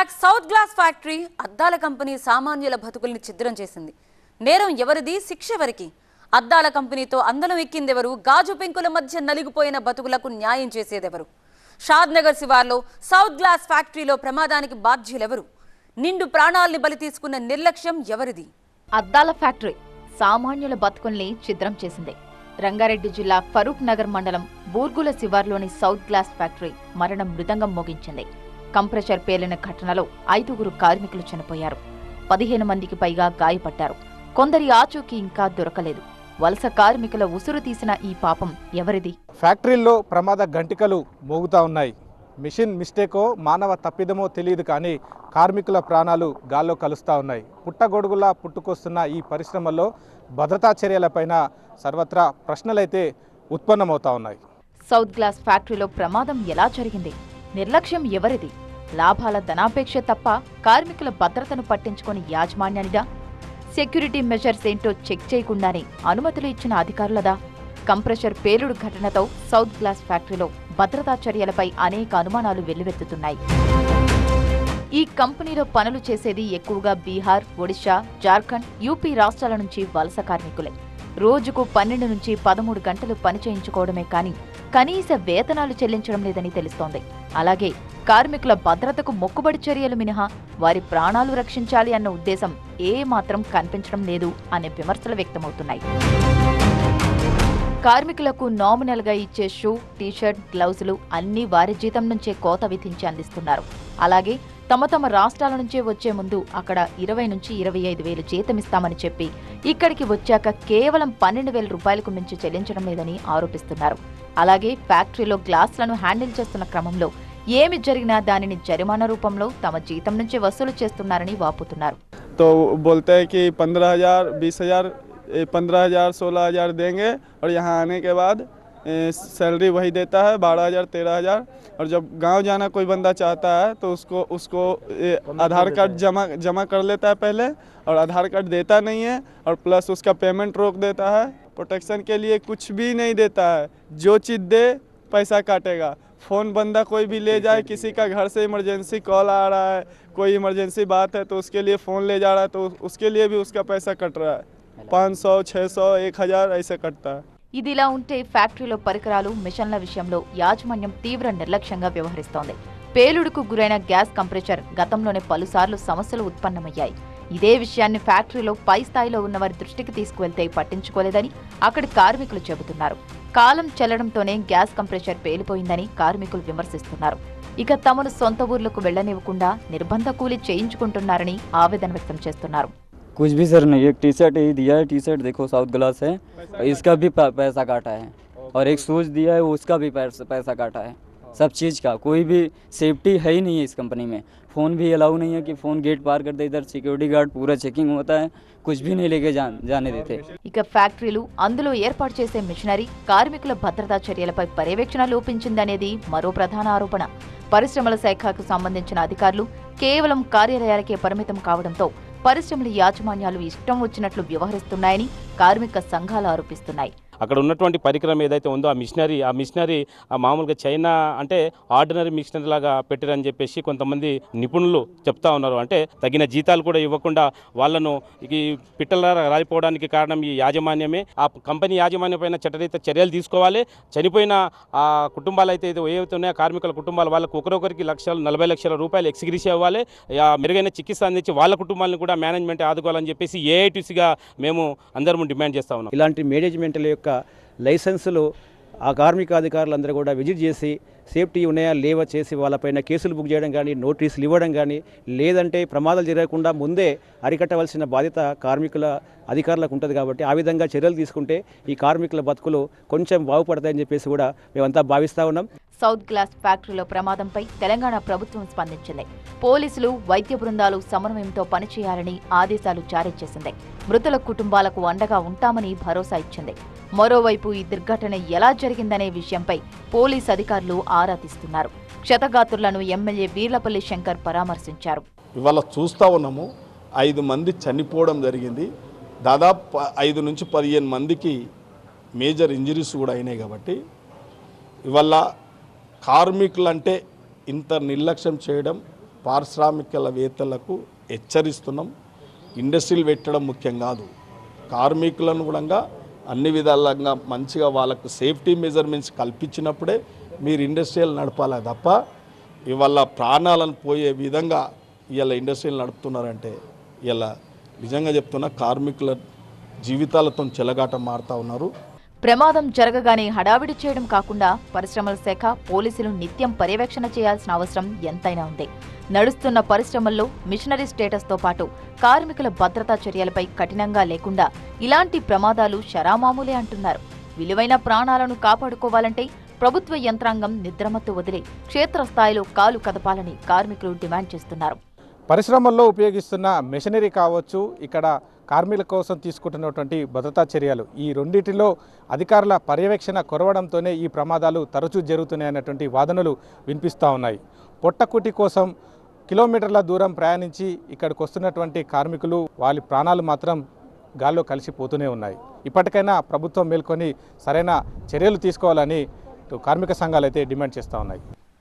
Back south glass factory అద్దాల company సామాన్యుల బతుకుల్ని ఛిద్రం చేసింది. నేరం ఎవరిది? శిక్ష ఎవరికి? అద్దాల కంపెనీతో అందలం ఎక్కిందెవరు? గాజు పెంకుల మధ్య నలిగిపోయిన బతుకులకు న్యాయం చేసేదెవరు? షాద్నగర్ శివార్లో సౌత్ గ్లాస్ ఫ్యాక్టరీలో ప్రమాదానికి బాధ్యులెవరు? నిండు ప్రాణాల్ని బలి తీసుకున్న నిర్లక్ష్యం ఎవరిది? అద్దాల ఫ్యాక్టరీ సామాన్యుల బతుకుల్ని ఛిద్రం చేసింది. రంగారెడ్డి జిల్లా ఫరూక్ నగర్ మండలం బూర్గుల శివార్లోని సౌత్ గ్లాస్ ఫ్యాక్టరీ మరణం మృదంగం మోగించింది. కంప్రెషర్ పేలిన ఘటనలో ఐదుగురు కార్మికులు చనిపోయారు. పదిహేను మందికి పైగా గాయపడ్డారు. కొందరి ఆచూకీ ఇంకా దొరకలేదు. వలస కార్మికుల ఉసురు తీసిన ఈ పాపం ఎవరిది? ఫ్యాక్టరీల్లో ప్రమాద గంటికలు మోగుతా ఉన్నాయి. మిషన్ మిస్టేకో మానవ తప్పిదమో తెలియదు కానీ కార్మికుల ప్రాణాలు గాల్లో కలుస్తూ ఉన్నాయి. పుట్టగొడుగులా పుట్టుకొస్తున్న ఈ పరిశ్రమల్లో భద్రతా చర్యలపైన సర్వత్రా ప్రశ్నలైతే ఉత్పన్నమవుతా ఉన్నాయి. సౌత్ గ్లాస్ ఫ్యాక్టరీలో ప్రమాదం ఎలా జరిగింది? నిర్లక్ష్యం ఎవరిది? లాభాల ధనాపేక్ష తప్ప కార్మికుల భద్రతను పట్టించుకుని యాజమాన్యానిదా? సెక్యూరిటీ మెజర్స్ ఏంటో చెక్ చేయకుండానే అనుమతులు ఇచ్చిన అధికారులదా? కంప్రెషర్ పేలుడు ఘటనతో సౌత్ గ్లాస్ ఫ్యాక్టరీలో భద్రతా చర్యలపై అనేక అనుమానాలు వెల్లువెత్తుతున్నాయి. ఈ కంపెనీలో పనులు చేసేది ఎక్కువగా బీహార్ ఒడిశా జార్ఖండ్ యూపీ రాష్ట్రాల నుంచి వలస కార్మికులే. రోజుకు పన్నెండు నుంచి పదమూడు గంటలు పని చేయించుకోవడమే కానీ కనీస వేతనాలు చెల్లించడం లేదని తెలుస్తోంది. అలాగే కార్మికుల భద్రతకు మొక్కుబడి చర్యలు మినహా వారి ప్రాణాలు రక్షించాలి అన్న ఉద్దేశం ఏ మాత్రం కనిపించడం లేదు అనే విమర్శలు వ్యక్తమవుతున్నాయి. కార్మికులకు నామినల్గా ఇచ్చే షూ టీషర్ట్ గ్లౌజులు అన్నీ వారి జీతం నుంచే కోత విధించి అందిస్తున్నారు. అలాగే తమ తమ రాష్ట్రాల నుంచే వచ్చే ముందు అక్కడ ఇరవై నుంచి ఇరవై ఐదు వేలు జీతమిస్తామని చెప్పి ఇక్కడికి వచ్చాక కేవలం పన్నెండు వేల రూపాయలకు మించి చెల్లించడం లేదని ఆరోపిస్తున్నారు అలాగే ఫ్యాక్టరీలో గ్లాసులను హ్యాండిల్ చేస్తున్న క్రమంలో ఏమి జరిగినా దానిని జరిమానా రూపంలో తమ జీతం నుంచే వసూలు చేస్తున్నారని వాపుతున్నారు तो बोलते हैं कि पंद्रह हज़ार बीस हज़ार पंद्रह हज़ार सोलह हज़ार देंगे और यहाँ आने के बाद ए, सैलरी वही देता है बारह हज़ार तेरह हज़ार। और जब गाँव जाना कोई बंदा चाहता है तो उसको उसको आधार कार्ड जमा जमा कर लेता है पहले और आधार कार्ड देता नहीं है और प्लस उसका पेमेंट रोक देता है। प्रोटेक्शन के लिए कुछ भी नहीं देता है। जो चीज़ दे पैसा काटेगा। फ़ोन बंदा कोई भी ले जाए किसी का घर से इमरजेंसी कॉल आ रहा है कोई इमरजेंसी बात है तो उसके लिए फ़ोन ले जा रहा है तो उसके लिए भी उसका पैसा कट रहा है। पाँच सौ छः सौ एक हज़ार ऐसे कटता है। ఇదిలా ఉంటే ఫ్యాక్టరీలో పరికరాలు మిషన్ల విషయంలో యాజమాన్యం తీవ్ర నిర్లక్ష్యంగా వ్యవహరిస్తోంది. పేలుడుకు గురైన గ్యాస్ కంప్రెషర్ గతంలోనే పలుసార్లు సమస్యలు ఉత్పన్నమయ్యాయి. ఇదే విషయాన్ని ఫ్యాక్టరీలో పై స్థాయిలో ఉన్నవారి దృష్టికి తీసుకువెళ్తే పట్టించుకోలేదని అక్కడి కార్మికులు చెబుతున్నారు. కాలం చెల్లడంతోనే గ్యాస్ కంప్రెషర్ పేలిపోయిందని కార్మికులు విమర్శిస్తున్నారు. ఇక తమను సొంత ఊర్లకు వెళ్ళనివ్వకుండా నిర్బంధ కూలీ చేయించుకుంటున్నారని ఆవేదన వ్యక్తం చేస్తున్నారు. कुछ भी सर नहीं एक टी शर्ट ही दिया है टी शर्ट देखो साउथ ग्लास है इसका भी पै- पैसा काटा है और एक शूज दिया है उसका भी पैसा पैसा काटा है सब चीज़ का कोई भी सेफ्टी है ही नहीं है इस कंपनी में फ़ोन भी अलाउ नहीं है कि फ़ोन गेट पार कर दे इधर सिक्योरिटी गार्ड पूरा चेकिंग होता है कुछ भी नहीं लेके जा, जाने देते ఇక ఫ్యాక్టరీలు అందులో ఏర్పాటు చేసే మిషనరీ కార్మికుల భద్రతా చర్యలపై పర్యవేక్షణ లోపించిందనేది మరో ప్రధాన ఆరోపణ పరిశ్రమల శాఖకు సంబంధించిన అధికారులు కేవలం కార్యాలయాలకే పరిమితం కావడంతో పరిశ్రమల యాజమాన్యాలు ఇష్టం వచ్చినట్లు వ్యవహరిస్తున్నాయని కార్మిక సంఘాలు ఆరోపిస్తున్నాయి. అక్కడ ఉన్నటువంటి పరికరం ఏదైతే ఉందో ఆ మిషనరీ ఆ మిషనరీ ఆ మామూలుగా చైనా అంటే ఆర్డినరీ మిషనరీ లాగా పెట్టారని చెప్పేసి కొంతమంది నిపుణులు చెప్తా ఉన్నారు. అంటే తగిన జీతాలు కూడా ఇవ్వకుండా వాళ్ళను ఈ పిట్టల రాలిపోవడానికి కారణం ఈ యాజమాన్యమే. ఆ కంపెనీ యాజమాన్యం పైన చట్టరీత చర్యలు తీసుకోవాలి. చనిపోయిన ఆ కుటుంబాలు అయితే ఏదో ఏవైతే ఉన్నాయో కార్మికుల కుటుంబాల వాళ్ళకు ఒకరొకరికి లక్షలు నలభై లక్షల రూపాయలు ఎక్స్గ్రీస్ ఇవ్వాలి. ఆ మెరుగైన చికిత్స అందించి వాళ్ళ కుటుంబాలను కూడా మేనేజ్మెంట్ ఆదుకోవాలని చెప్పేసి ఏఐటీసీగా మేము అందరం డిమాండ్ చేస్తా ఉన్నాం. ఇలాంటి మేనేజ్మెంట్ల యొక్క లైసెన్సులు ఆ కార్మిక అధికారులందరూ కూడా విజిట్ చేసి సేఫ్టీ ఉన్నాయా లేవా చేసి వాళ్ళపైన కేసులు బుక్ చేయడం కానీ నోటీసులు ఇవ్వడం కానీ లేదంటే ప్రమాదాలు జరగకుండా ముందే అరికట్టవలసిన బాధ్యత కార్మికుల అధికారులకు ఉంటుంది కాబట్టి ఆ విధంగా చర్యలు తీసుకుంటే ఈ కార్మికుల బతుకులు కొంచెం బాగుపడతాయని చెప్పేసి కూడా మేమంతా భావిస్తూ ఉన్నాం. సౌత్ గ్లాస్ ఫ్యాక్టరీలో ప్రమాదంపై తెలంగాణ ప్రభుత్వం స్పందించింది. పోలీసులు వైద్య బృందాలు సమన్వయంతో పనిచేయాలని ఆదేశాలు జారీ చేసింది. మృతుల కుటుంబాలకు అండగా ఉంటామని భరోసా ఇచ్చింది. మరోవైపు ఈ దుర్ఘటన ఎలా జరిగిందనే విషయంపై పోలీస్ అధికారులు ఆరాధిస్తున్నారు. క్షతగాత్రులను ఎమ్మెల్యే వీర్లపల్లి శంకర్ పరామర్శించారు. ఇవాళ చూస్తూ ఉన్నాము ఐదు మంది చనిపోవడం జరిగింది. దాదాపు ఐదు నుంచి పదిహేను మందికి మేజర్ ఇంజరీస్ కూడా అయినాయి కాబట్టి ఇవాళ కార్మికులంటే ఇంత నిర్లక్ష్యం చేయడం పారిశ్రామికవేత్తలకు హెచ్చరిస్తున్నాం. ఇండస్ట్రీలు పెట్టడం ముఖ్యం కాదు. కార్మికులను కూడా అన్ని విధాలుగా మంచిగా వాళ్ళకు సేఫ్టీ మెజర్మెంట్స్ కల్పించినప్పుడే మీరు ఇండస్ట్రీలు నడపాలి తప్ప ఇవాళ ప్రాణాలను పోయే విధంగా ఇవాళ ఇండస్ట్రీలు నడుపుతున్నారంటే ఇలా నిజంగా చెప్తున్న కార్మికుల జీవితాలతో చెలగాట మారుతా ఉన్నారు. ప్రమాదం జరగగానే హడావిడి చేయడం కాకుండా పరిశ్రమల శాఖ పోలీసులు నిత్యం పర్యవేక్షణ చేయాల్సిన అవసరం ఎంతైనా ఉంది. నడుస్తున్న పరిశ్రమల్లో మిషనరీ స్టేటస్తో పాటు కార్మికుల భద్రతా చర్యలపై కఠినంగా లేకుండా ఇలాంటి ప్రమాదాలు శరామామూలే అంటున్నారు. విలువైన ప్రాణాలను కాపాడుకోవాలంటే ప్రభుత్వ యంత్రాంగం నిద్రమత్తు వదిలి క్షేత్రస్థాయిలో కాలు కదపాలని కార్మికులు డిమాండ్ చేస్తున్నారు. పరిశ్రమల్లో ఉపయోగిస్తున్న మెషినరీ కావచ్చు ఇక్కడ కార్మికుల కోసం తీసుకుంటున్నటువంటి భద్రతా చర్యలు. ఈ రెండింటిలో అధికారుల పర్యవేక్షణ కొరవడంతోనే ఈ ప్రమాదాలు తరచూ జరుగుతున్నాయన్నటువంటి వాదనలు వినిపిస్తూ ఉన్నాయి. పొట్టకుటి కోసం కిలోమీటర్ల దూరం ప్రయాణించి ఇక్కడికి వస్తున్నటువంటి కార్మికులు వాళ్ళ ప్రాణాలు మాత్రం గాల్లో కలిసిపోతూనే ఉన్నాయి. ఇప్పటికైనా ప్రభుత్వం మేల్కొని సరైన చర్యలు తీసుకోవాలని కార్మిక సంఘాలు అయితే డిమాండ్ చేస్తూ ఉన్నాయి.